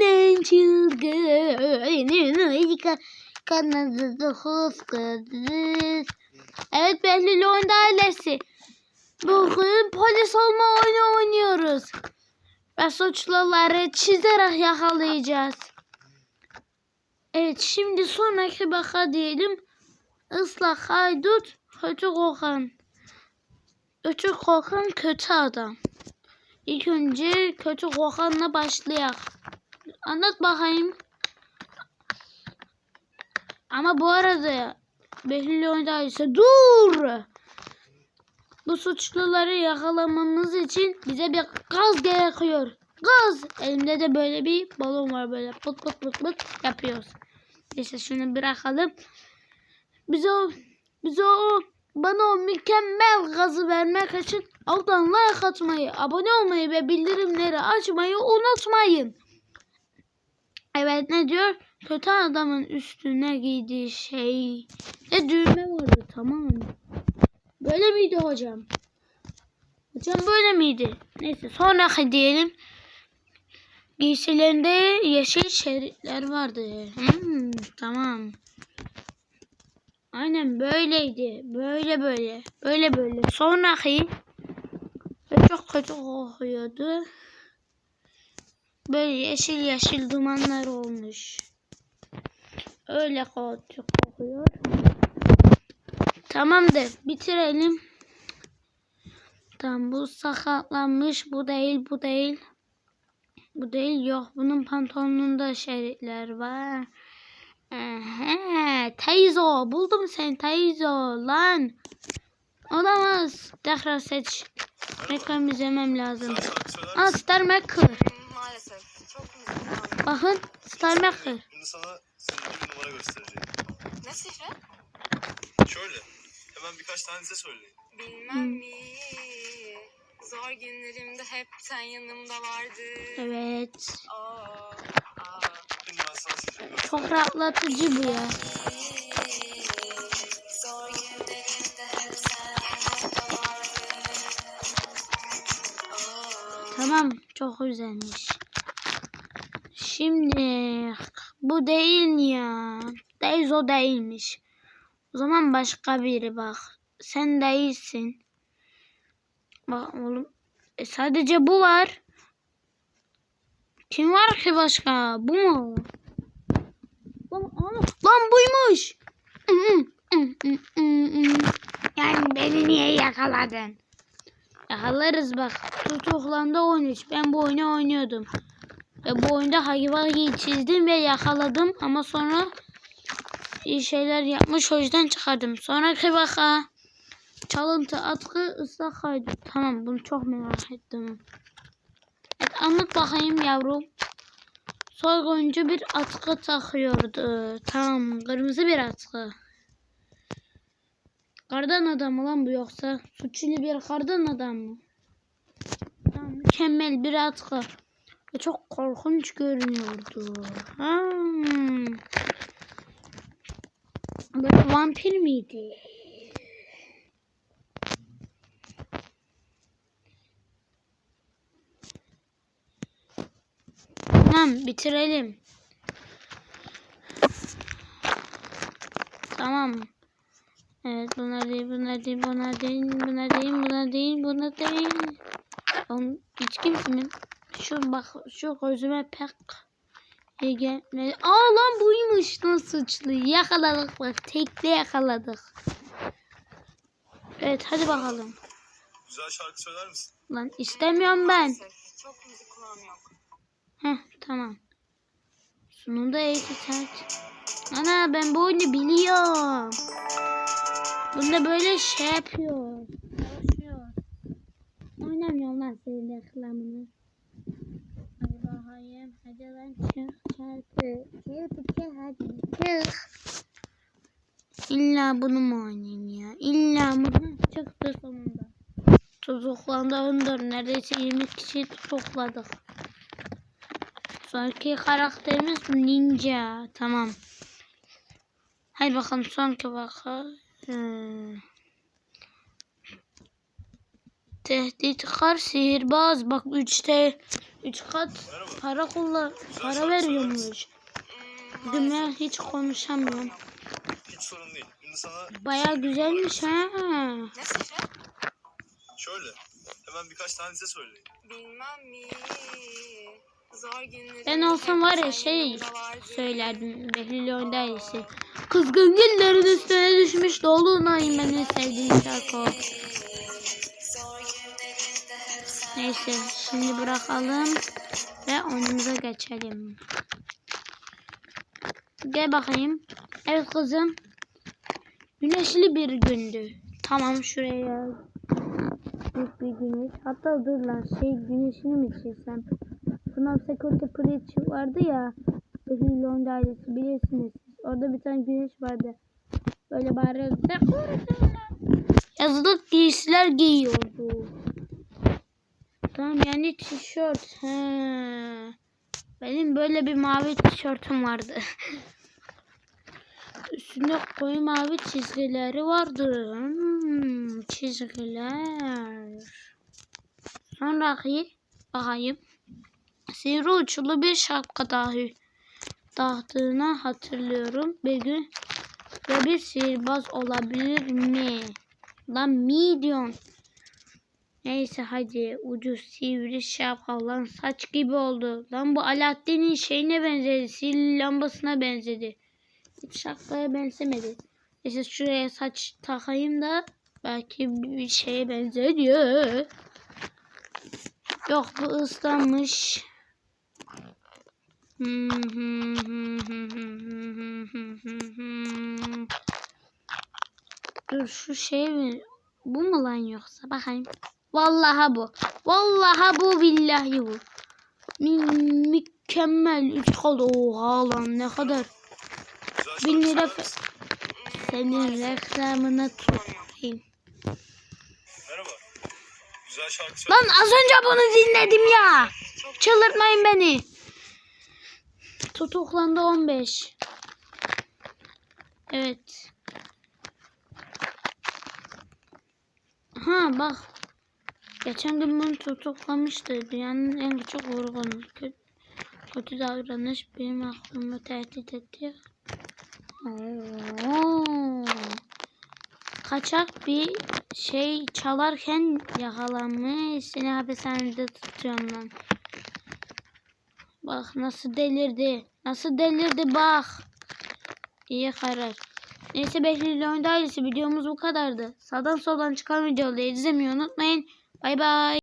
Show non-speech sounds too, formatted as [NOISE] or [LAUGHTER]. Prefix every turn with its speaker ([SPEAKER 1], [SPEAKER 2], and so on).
[SPEAKER 1] En çılgın kanadı hıfkıdır. Evet Behlül Oyunda ailesi. Bugün polis olma oyunu oynuyoruz. Ve suçluları çizerek yakalayacağız. Evet şimdi sonraki baka diyelim. Islak haydut kötü kokan. Kötü kokan kötü adam. İlk önce kötü kokanla başlayak. Anlat bakayım. Ama bu arada Behlül oynadıysa dur. Bu suçluları yakalamamız için bize bir gaz gerekiyor. Gaz. Elimde de böyle bir balon var böyle pıt pıt pıt pıt yapıyoruz. Neyse şunu bırakalım. Bize o, bize o bana o mükemmel gazı vermek için alttan like atmayı, abone olmayı ve bildirimleri açmayı unutmayın. Evet ne diyor? Kötü adamın üstüne giydiği şey. Ne düğme vardı tamam? Böyle miydi hocam? Hocam böyle miydi? Neyse sonraki diyelim. Giysilerinde yeşil şeritler vardı. Hmm, tamam. Aynen böyleydi. Böyle böyle. Böyle böyle. Sonraki çok kötü kokuyordu. Böyle yeşil yeşil dumanlar olmuş. Öyle kötü kokuyor. Tamamdır. Bitirelim. Tamam bu sakatlanmış. Bu değil bu değil. Bu değil yok. Bunun pantolonunda şeritler var. Aha, Teyzo buldum seni Teyzo lan. Olamaz. Tekrar seç. Reklam izlemem lazım. Aa? Star Maker.
[SPEAKER 2] Maalesef. Çok.
[SPEAKER 1] Bakın Star Maker.
[SPEAKER 3] Şimdi sana sihirli bir numara göstereceğim.
[SPEAKER 2] Ne sihri?
[SPEAKER 3] Şöyle. Hemen birkaç tane size söyleyin.
[SPEAKER 2] Bilmem mi? Zor günlerimde hep sen yanımda vardı.
[SPEAKER 1] Evet.
[SPEAKER 2] Aa, aa.
[SPEAKER 3] Şimdi ben sana sihirli bir
[SPEAKER 1] Çok rahatlatıcı bu ya. Tamam çok güzelmiş. Şimdi bu değil ya. Teyzo değilmiş. O zaman başka biri bak. Sen değilsin. Bak oğlum. E, sadece bu var. Kim var ki başka? Bu mu? Lan, lan buymuş. Yani beni niye yakaladın? Yakalarız bak. Tutuklandı 13. Ben bu oyunu oynuyordum. Ve bu oyunda Hagi Vagi'yi çizdim ve yakaladım. Ama sonra iyi şeyler yapmış. O yüzden çıkardım. Sonraki baka. Çalıntı, atkı, ıslak kaydı. Tamam bunu çok merak ettim. Evet, anlat bakayım yavrum. Soyguncu bir atkı takıyordu. Tamam kırmızı bir atkı. Kardan adam mı lan bu yoksa? Suçlu bir kardan adam mı? Tamam, mükemmel bir atkı. Ve çok korkunç görünüyordu. Hmm. Böyle vampir miydi? Tamam bitirelim. Tamam. Evet bunlar değil, bunlar değil, bunlar değil, bunlar değil, bunlar değil, bunlar değil. Oğlum, hiç kimsenin şu bak şu gözüme pek iyi gelmedi. Aa lan buymuş lan suçlu. Yakaladık bak tekle yakaladık. Evet hadi bakalım.
[SPEAKER 3] Güzel şarkı söyler misin?
[SPEAKER 1] Lan istemiyorum ben.
[SPEAKER 2] Çok müzik kullanıyorum.
[SPEAKER 1] Heh tamam. Sonunda eğitim saat. Ana ben bu oyunu biliyorum. Bunda böyle şey yapıyor. Çalışıyor. Oynamıyorum lan senin reklamını. Bakayım. Hadi lan çık çarpı. Çarpı hadi çık. İlla bunu mu oynayayım ya? İlla bunu çıktı sonunda. Tutuklandı Önder. Neredeyse 20 kişi tutukladık. Sonraki karakterimiz ninja. Tamam. Hadi bakalım sonraki bakalım. Hmm. Tehditkar sihirbaz. Bak 3'te Üç kat
[SPEAKER 3] Merhaba.
[SPEAKER 1] para kullan para veriyormuş. Bugün ben hiç konuşamıyorum.
[SPEAKER 3] Hiç sorun değil. Şimdi sana
[SPEAKER 1] Baya güzelmiş ha.
[SPEAKER 2] Ne sihri?
[SPEAKER 3] şöyle. Hemen birkaç tane dize söyleyin.
[SPEAKER 2] Bilmem mi? Zor günlerimde
[SPEAKER 1] Ben olsam var ya şey söylerdim Behlül Öndayesi. Kızgın güllerin üstüne düşmüş dolunayım ben en sevdiğim şarkı. Neyse şimdi bırakalım ve oyunumuza geçelim. Gel bakayım. Evet kızım. Güneşli bir gündü. Tamam şuraya. Büyük bir güneş. Hatta dur lan şey güneşini mi çizsem? Sınav Security Breach vardı ya. Behlül Londa ailesi bilirsiniz. Orada bir tane güneş vardı. Böyle bari yazılık giysiler giyiyordu. Tamam yani tişört. He. Benim böyle bir mavi tişörtüm vardı. [LAUGHS] Üstünde koyu mavi çizgileri vardı. Hmm, çizgiler. Sonraki bakayım. Sivri uçlu bir şapka dahi tahtığını hatırlıyorum. Bir gün ve bir sihirbaz olabilir mi? Lan milyon. Neyse hadi ucuz sivri şapka lan saç gibi oldu. Lan bu Alaaddin'in şeyine benzedi. Sil lambasına benzedi. Hiç şapkaya benzemedi. Neyse şuraya saç takayım da belki bir şeye benzediyor. Yok bu ıslanmış. Dur şu şey mi? Bu mu lan yoksa? Bakayım. Vallahi bu. Vallahi bu billahi bu. Mü- mükemmel. Üç kaldı. Oha lan ne kadar. Bin lira senin reklamını tutayım.
[SPEAKER 3] Merhaba. Güzel şarkı
[SPEAKER 1] Lan az önce bunu dinledim ya. Çıldırtmayın beni. Tutuklandı 15. Evet. Ha bak. Geçen gün bunu tutuklamıştı. Dünyanın en küçük vurgunu. Kötü, davranış benim aklımı tehdit etti. Kaçak bir şey çalarken yakalanmış. Seni hapishanede tutuyorum lan. Bak nasıl delirdi. Nasıl delirdi bak. İyi karar. Neyse Behlül Oyunda ailesi videomuz bu kadardı. Sağdan soldan çıkan videoları izlemeyi unutmayın. Bay bay.